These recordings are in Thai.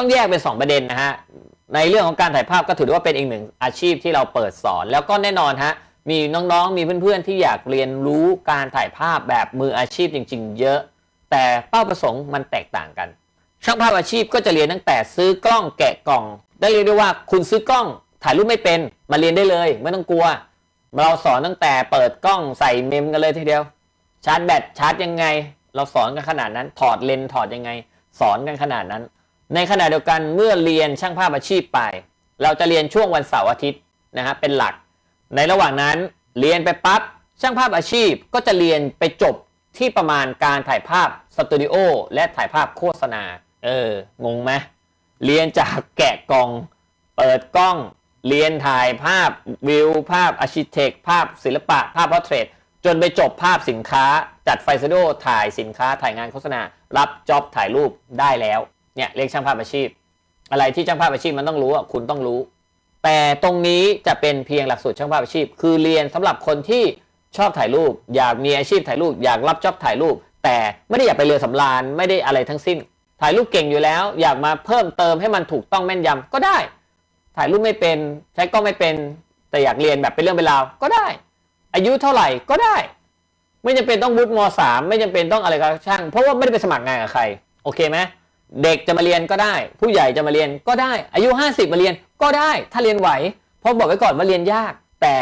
ต้องแยกเป็น 2 ประเด็นนะฮะ ในเรื่องของการถ่ายภาพก็ถือว่าเป็นอีกหนึ่งอาชีพที่เราเปิดสอน แล้วก็แน่นอนฮะ มีน้องๆ มีเพื่อนๆ ที่อยากเรียนรู้การถ่ายภาพแบบมืออาชีพจริง ๆ เยอะ แต่เป้าประสงค์มันแตกต่างกัน ช่างภาพอาชีพก็จะเรียนตั้งแต่ซื้อกล้องแกะกล่อง ได้เรียกได้ว่าคุณซื้อกล้องถ่ายรูปไม่เป็นมาเรียนได้เลยไม่ต้องกลัว เราสอนตั้งแต่เปิดกล้องใส่เมมกันเลยทีเดียว ชาร์จแบตชาร์จยังไง เราสอนกันขนาดนั้นถอดเลนส์ถอดยังไง สอนกันขนาดนั้น ในขณะเดียวกันเมื่อเรียนช่างภาพอาชีพไป เราจะเรียนช่วงวันเสาร์อาทิตย์นะฮะเป็นหลัก ในระหว่างนั้นเรียนไปปั๊บช่างภาพอาชีพก็จะเรียนไปจบที่ประมาณการถ่ายภาพสตูดิโอและถ่ายภาพโฆษณา เออ งงไหมเรียนจากแกะกล่อง เปิดกล้อง เรียนถ่ายภาพวิว ภาพอาร์ชิเทค ภาพศิลปะ ภาพพอร์เทรต จนไปจบภาพสินค้า จัดไฟสตูดิโอถ่ายสินค้า ถ่ายงานโฆษณา รับจ็อบถ่ายรูปได้แล้ว เนี่ยเรียกช่างภาพอาชีพ อะไรที่ช่างภาพอาชีพมันต้องรู้อะคุณต้องรู้ แต่ตรงนี้จะเป็นเพียงหลักสูตรช่างภาพอาชีพ คือเรียนสำหรับคนที่ชอบถ่ายรูป อยากมีอาชีพถ่ายรูป อยากรับจอบถ่ายรูป แต่ไม่ได้อยากไปเรือสำราญไม่ได้อะไรทั้งสิ้น ถ่ายรูปเก่งอยู่แล้ว อยากมาเพิ่มเติมให้มันถูกต้องแม่นยำก็ได้ ถ่ายรูปไม่เป็นใช้กล้องไม่เป็น แต่อยากเรียนแบบเป็นเรื่องเป็นราวก็ได้ อายุเท่าไหร่ก็ได้ ไม่จำเป็นต้องวุฒิมสามไม่จำเป็นต้องอะไรก็ช่าง เพราะว่าไม่ได้ไปสมัครงานกับใคร โอเคไหม เด็กจะมาเรียนก็ได้ ผู้ใหญ่จะมาเรียนก็ได้ อายุ 50 มาเรียนก็ได้ถ้าเรียนไหว เพราะบอกไว้ก่อนว่าเรียนยาก แต่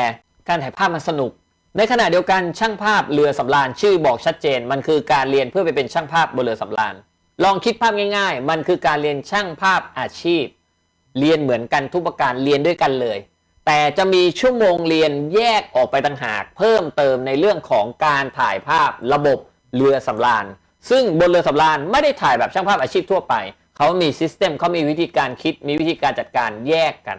การถ่ายภาพมันสนุก ในขณะเดียวกันช่างภาพเรือสำราญชื่อบอกชัดเจน มันคือการเรียนเพื่อไปเป็นช่างภาพบนเรือสำราญ ลองคิดภาพง่าย ๆ มันคือการเรียนช่างภาพอาชีพ เรียนเหมือนกันทุกประการเรียนด้วยกันเลย แต่จะมีชั่วโมงเรียนแยกออกไปต่างหาก เพิ่มเติมในเรื่องของการถ่ายภาพระบบเรือสำราญ ซึ่งบนเรือสำราญไม่ได้ถ่ายแบบช่างภาพอาชีพทั่วไป เขามีซิสเต็มเขามีวิธีการคิด มีวิธีการจัดการแยกกัน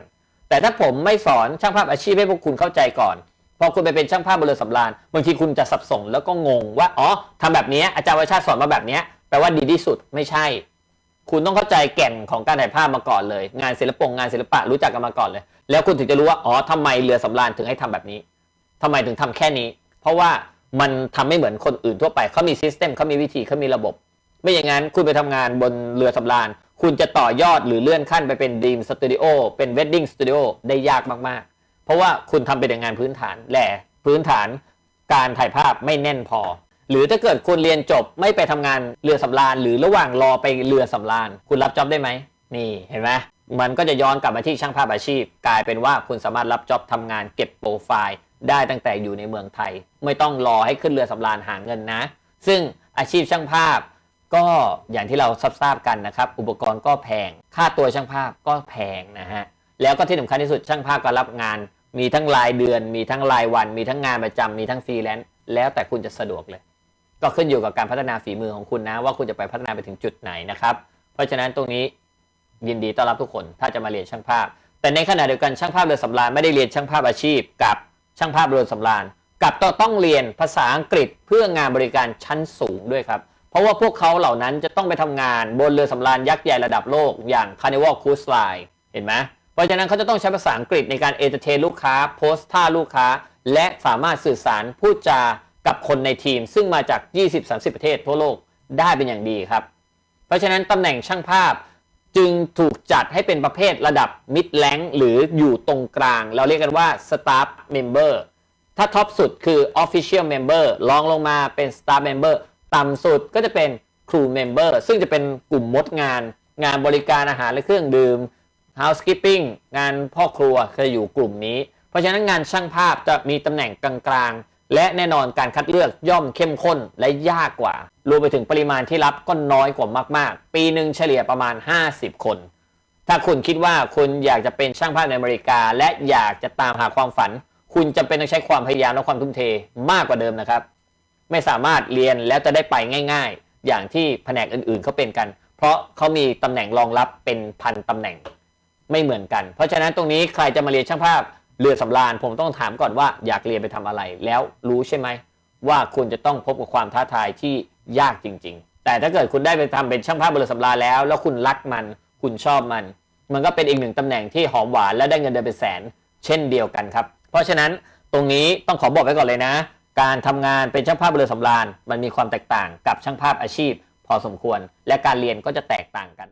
แต่ถ้าผมไม่สอนช่างภาพอาชีพให้พวกคุณเข้าใจก่อน พอคุณไปเป็นช่างภาพบนเรือสำราญบางทีคุณจะสับสนแล้วก็งงว่า อ๋อทำแบบนี้อาจารย์วิชาสอนมาแบบนี้แปลว่าดีที่สุดไม่ใช่ คุณต้องเข้าใจแก่นของการถ่ายภาพมาก่อนเลย งานศิลปงงานศิลปะรู้จักกันมาก่อนเลย แล้วคุณถึงจะรู้ว่า อ๋อทำไมเรือสำราญถึงให้ทำแบบนี้ทำไมถึงทำแค่นี้ เพราะว่า มันทำไม่เหมือนคนอื่นทั่วไปเขามีซิสเต็มเขามีวิธีเขามีระบบ ไม่อย่างนั้นคุณไปทำงานบนเรือสำราญ คุณจะต่อยอดหรือเลื่อนขั้นไปเป็นดีมสตูดิโอเป็นเวดดิ้งสตูดิโอได้ยากมากๆ เพราะว่าคุณทำเป็นงานพื้นฐานแหละพื้นฐานการถ่ายภาพไม่แน่นพอ หรือถ้าเกิดคุณเรียนจบไม่ไปทำงานเรือสำราญ หรือระหว่างรอไปเรือสำราญ คุณรับจ็อบได้ไหมนี่เห็นไหมมันก็จะย้อนกลับมาที่ช่างภาพอาชีพ กลายเป็นว่าคุณสามารถรับจ็อบทำงานเก็บโปรไฟล์ ได้ตั้งแต่อยู่ในเมืองไทย ไม่ต้องรอให้ขึ้นเรือสำราญหาเงินนะ ซึ่งอาชีพช่างภาพก็อย่างที่เราทราบกันนะครับ อุปกรณ์ก็แพง ค่าตัวช่างภาพก็แพงนะฮะ แล้วก็ที่สำคัญที่สุดช่างภาพก็รับงาน มีทั้งรายเดือน มีทั้งรายวัน มีทั้งงานประจำมีทั้งฟรีแลนซ์ แล้วแต่คุณจะสะดวกเลย ก็ขึ้นอยู่กับการพัฒนาฝีมือของคุณนะ ว่าคุณจะไปพัฒนาไปถึงจุดไหนนะครับ เพราะฉะนั้นตรงนี้ยินดีต้อนรับทุกคน ถ้าจะมาเรียนช่างภาพ แต่ในขณะเดียวกันช่างภาพเรือสำราญไม่ได้เรียนช่างภาพอาชีพกับ ช่างภาพเรือสำราญกับต้องต้องเรียนภาษาอังกฤษเพื่องานบริการชั้นสูงด้วยครับเพราะว่าพวกเขาเหล่านั้นจะต้องไปทำงานบนเรือสำราญยักษ์ใหญ่ระดับโลกอย่าง Carnival Cruise Line เห็นไหมเพราะฉะนั้นเขาจะต้องใช้ภาษาอังกฤษในการเอเ r อร์เทนลูกค้าโพสท่าลูกค้า และสามารถสื่อสารพูดจากับคนในทีม ซึ่งมาจาก 20-30 ประเทศทั่วโลกได้เป็นอย่างดีครับ เพราะฉะนั้นตำแหน่งช่างภาพ จึงถูกจัดให้เป็นประเภทระดับ mid rank หรืออยู่ตรงกลาง เราเรียกกันว่า staff member ถ้าท็อปสุดคือ official member รองลงมาเป็น staff member ต่ำสุดก็จะเป็น crew member ซึ่งจะเป็นกลุ่มมดงาน งานบริการอาหารและเครื่องดื่ม housekeeping งานพ่อครัวจะอยู่กลุ่มนี้ เพราะฉะนั้นงานช่างภาพจะมีตำแหน่งกลางๆ และแน่นอนการคัดเลือกย่อมเข้มข้นและยากกว่า รวมไปถึงปริมาณที่รับก็น้อยกว่ามากๆ ปีหนึ่งเฉลี่ยประมาณ 50 คน ถ้าคุณคิดว่าคุณอยากจะเป็นช่างภาพในอเมริกา และอยากจะตามหาความฝัน คุณจะเป็นต้องใช้ความพยายามและความทุ่มเทมากกว่าเดิมนะครับ ไม่สามารถเรียนแล้วจะได้ไปง่าย ๆ อย่างที่แผนกอื่นๆเขาเป็นกัน เพราะเขามีตำแหน่งรองรับเป็นพันตำแหน่งไม่เหมือนกัน เพราะฉะนั้นตรงนี้ใครจะมาเรียนช่างภาพเรือสำราญผมต้องถามก่อนว่าอยากเรียนไปทำอะไร แล้วรู้ใช่ไหมว่าคุณจะต้องพบกับความท้าทายที่ ยากจริง ๆ แต่ถ้าเกิดคุณได้ไปทำเป็นช่างภาพเรือสำราแล้ว แล้วคุณรักมัน คุณชอบมัน มันก็เป็นอีกหนึ่งตำแหน่งที่หอมหวานและได้เงินเดือนเป็นแสน เช่นเดียวกันครับ เพราะฉะนั้นตรงนี้ต้องขอบอกไว้ก่อนเลยนะ การทำงานเป็นช่างภาพเรือสำราญมันมีความแตกต่างกับช่างภาพอาชีพ พอสมควร และการเรียนก็จะแตกต่างกัน